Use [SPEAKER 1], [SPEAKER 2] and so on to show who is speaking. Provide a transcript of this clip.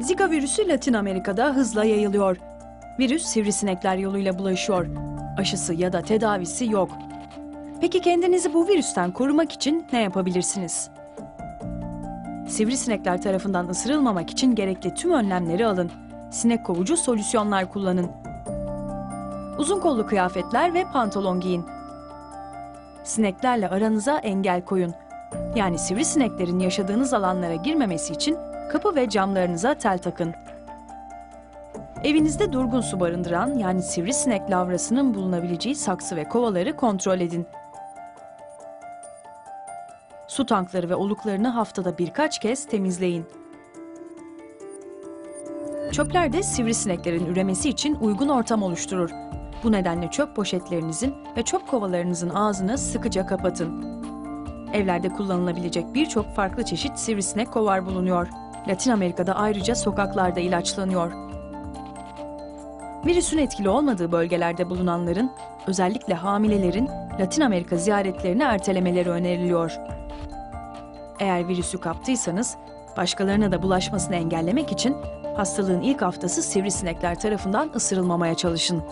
[SPEAKER 1] Zika virüsü Latin Amerika'da hızla yayılıyor. Virüs sivrisinekler yoluyla bulaşıyor. Aşısı ya da tedavisi yok. Peki kendinizi bu virüsten korumak için ne yapabilirsiniz? Sivrisinekler tarafından ısırılmamak için gerekli tüm önlemleri alın. Sinek kovucu solüsyonlar kullanın. Uzun kollu kıyafetler ve pantolon giyin. Sineklerle aranıza engel koyun. Yani sivrisineklerin yaşadığınız alanlara girmemesi için kapı ve camlarınıza tel takın. Evinizde durgun su barındıran yani sivrisinek lavrasının bulunabileceği saksı ve kovaları kontrol edin. Su tankları ve oluklarını haftada birkaç kez temizleyin. Çöpler de sivrisineklerin üremesi için uygun ortam oluşturur. Bu nedenle çöp poşetlerinizin ve çöp kovalarınızın ağzını sıkıca kapatın. Evlerde kullanılabilecek birçok farklı çeşit sivrisinek kovar bulunuyor. Latin Amerika'da ayrıca sokaklarda ilaçlanıyor. Virüsün etkili olmadığı bölgelerde bulunanların, özellikle hamilelerin Latin Amerika ziyaretlerini ertelemeleri öneriliyor. Eğer virüsü kaptıysanız, başkalarına da bulaşmasını engellemek için hastalığın ilk haftası sivrisinekler tarafından ısırılmamaya çalışın.